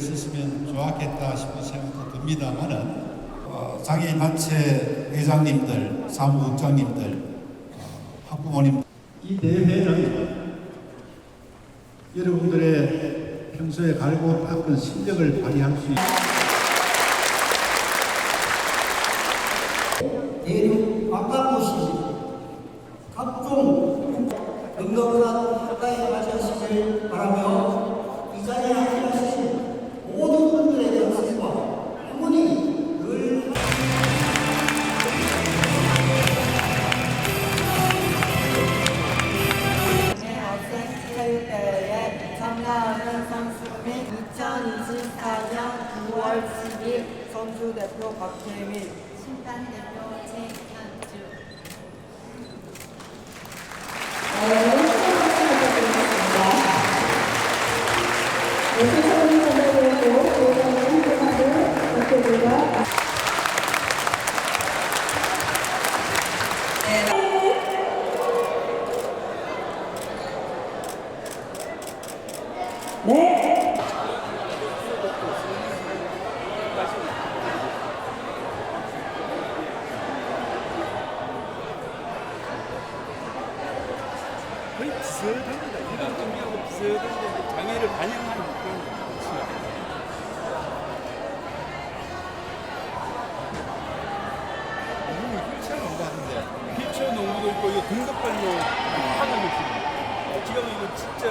있었으면 좋았겠다 싶은 생각도 듭니다만은 어, 장애인 단체 회장님들, 사무국장님들, 어, 학부모님 이 대회는 여러분들의 평소에 갈고 닦은 실력을 발휘할 수 있는 대륙 바깥곳이 각종 능력한 평가에 맞으시길 바라며 및 2024년 9월 10일 선수 대표 박태민. 심판 대표 최현주 거의 비슷합니다. 일반 경기하고 비슷한데 장애를 반영하는 그런. 너무 휠체어 농구 하는데 휠체어 농구도 있고 이거 등급별로 하는 거 있습니다. 지금 이거 진짜